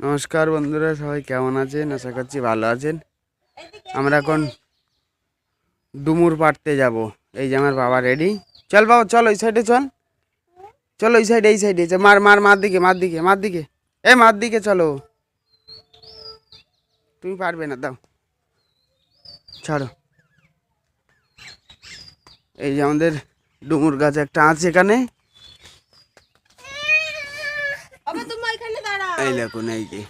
নমস্কার বন্ধুরা, সবাই কেমন আছেন? আশা করছি ভালো আছেন। আমরা এখন ডুমুর পাড়তে যাব। এই যে আমার বাবা রেডি চল বাবা, চল ওই সাইডে চল। চলো ওই সাইডে এই সাইডে মার মার মার দিকে মার দিকে মার দিকে। এ, মার দিকে চলো। তুমি পারবে না, দাও। ছাড়ো। এই যে আমাদের ডুমুর গাছ একটা আছে এখানে আবার তুমি এই যে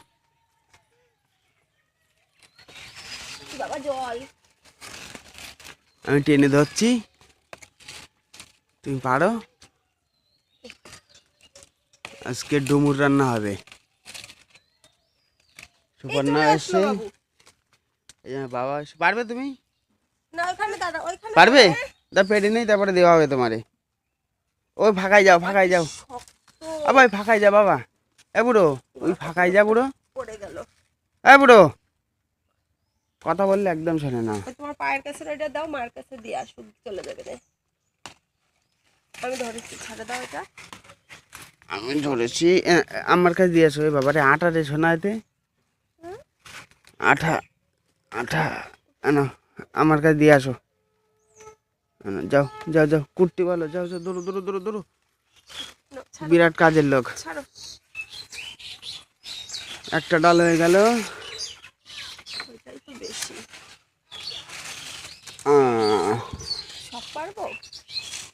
আমি টেনে ধরছি। তুমি পারো? আজকে ডুমুর রান্না হবে। সুপর্ণা এসছে বাবু। পারবে তুমি? পারবে? দা পেটে নেই তারপরে দেওয়া হবে তোমারে। ওই ফাঁকায় যাও ফাঁকায় যাও। আবার ওই ফাঁকায় যা বাবা। এ বুড়ো ওই ফাঁকায় যা বুড়ো। পড়ে গেল। এ বুড়ো কথা বললে একদম শোনে না। তোমার পায়ের কাছে ওইটা দাও মার কাছে দিয়ে আসুক চলে যাবে রে। আমি ধরেছি ছাড়ে দাও এটা। আমি ধরেছি আমার কাছে দিয়ে আসো বাবারে আটা রে শোনাতে আঠা আঠা আনো আমার কাছে দিয়ে আসো। যাও যাও যাও কুর্তি বলো যাও যাও দূর দূর দূর দূর নাও, ছাড়ো। বিরাট কাজের লোক। ছাড়ো। একটা ডাল হয়ে গেল।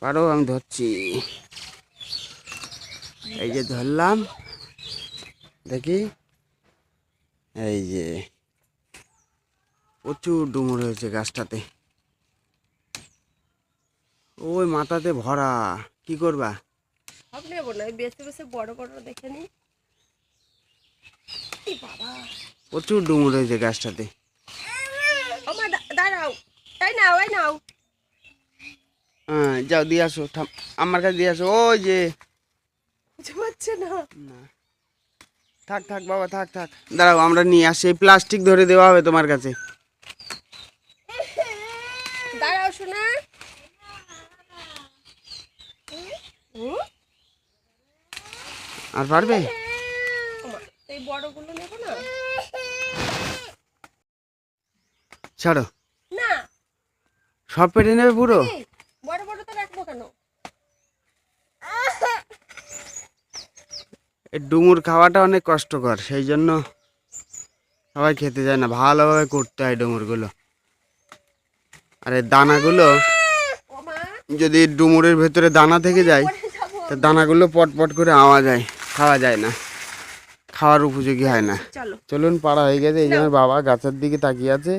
পারো আমি ধরছি। এই যে ধরলাম। দেখি। এই যে। প্রচুর ডুমুর হয়েছে গাছটাতে। ওই মাথাতে ভরা। কি করবা? বেছে বেছে বড় বড় দেখে নি। প্রচুর ডুমুর হয়েছে গাছটাতে দাঁড়াও। তাই নাও এই নাও। হ্যাঁ যাও দিয়ে আসো আমার কাছে দিয়ে আসো। ওই যে। পারছে না। না। থাক থাক বাবা থাক থাক। দাঁড়াও আমরা নিয়ে আসি। প্লাস্টিক ধরে দেওয়া হবে তোমার কাছে। দাঁড়াও শোনা আর পারবে? এই বড়গুলো নেব না? ছাড়ো। না। সব পেটে নেবে পুরো? বড় বড় তো রাখব কেন? এই ডুমুর খাওয়াটা অনেক কষ্টকর সেই জন্য সবাই খেতে যায় না ভালোভাবে করতে হয় ডুমুরগুলো। আর এই দানাগুলো যদি ডুমুরের ভেতরে দানা থেকে যায় তা দানাগুলো পট পট করে আওয়া যায় খাওয়া যায় না। খাওয়ার উপযোগী হয় না। চলুন পাড়া হয়ে গেছে এই যে আমার বাবা গাছের দিকে তাকিয়ে আছে।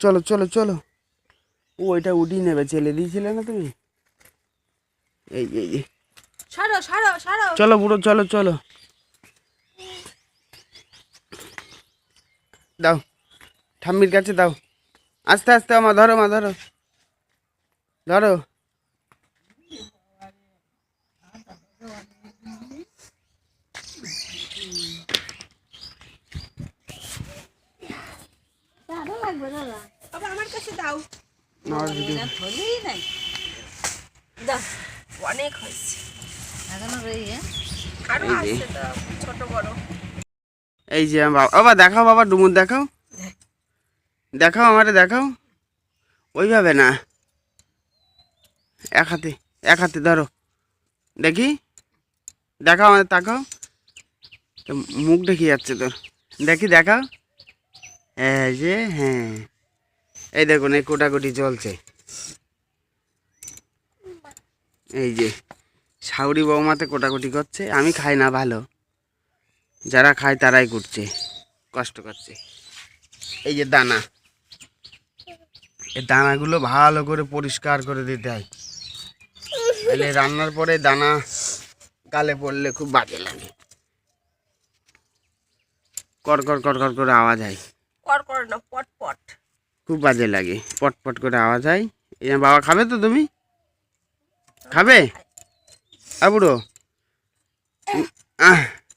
চলো চলো চলো। ও ওইটা উঠিয়ে নেবে ছেলে দিয়েছিলে না তুমি? এই এই চলো বুড়ো চলো চলো। দাও ঠাম্মির কাছে দাও। আস্তে আস্তে আমা ধরো মা ধরো। ধরো। বাবা আমার কাছে দাও। আমার দাও অনেক হয়েছে। এই যে। আছে ছোট বড়। এই যে বাবা। বাবা দেখাও বাবা ডুমুর দেখাও। দেখাও আমারে দেখাও। ওইভাবে না। এক হাতে এক হাতে ধরো। দেখি। দেখাও আমাদের তাকাও। তো মুখ দেখি যাচ্ছে তোর। দেখি দেখাও। যে হ্যাঁ। এই দেখুন, এই কোটাকুটি চলছে। এই যে সাউরি বৌমাতে কোটাকুটি করছে, আমি খাই না, ভালো। যারা খায়, তারাই করছে, কষ্ট করছে। এই যে দানা। এই দানাগুলো ভালো করে পরিষ্কার করে দিতে হয়। তাহলে রান্নার পরে দানা গালে পড়লে খুব বাজে লাগে। কর কর কর কর, করে, আওয়াজ হয় কর কর না পট পট। খুব বাজে লাগে পট পট করে আওয়াজ হয়। এই বাবা খাবে তো তুমি? খাবে? আ বুড়ো।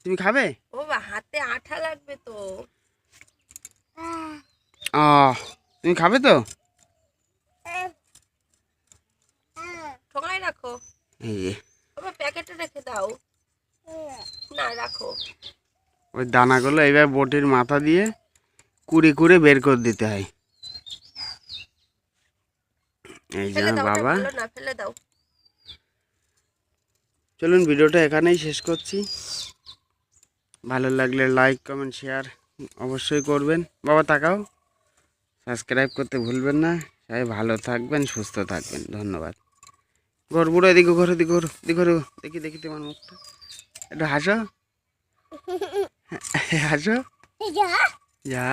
তুমি খাবে? ও হাতে আঠা লাগবে তো। আহ তুমি খাবে তো? ঠোঙায় রাখো। প্যাকেটে রেখে দাও। না রাখো। ওই দানাগুলো এইভাবে বটির মাথা দিয়ে কুড়ি কুড়ে বের করে দিতে হয়। এই যে বাবা। ভালো না ফেলে দাও। চলুন ভিডিওটা এখানেই শেষ করছি। ভালো লাগলে লাইক কমেন্ট শেয়ার অবশ্যই করবেন। বাবা তাকাও। সাবস্ক্রাইব করতে ভুলবেন না। সবাই ভালো থাকবেন সুস্থ থাকবেন। ধন্যবাদ। ঘর বুড়ো এদিকে ঘর এদিকে ঘর এদিকে ঘর দেখি দেখি তোমার মুখটা। একটু হাসো। হাসো। যা।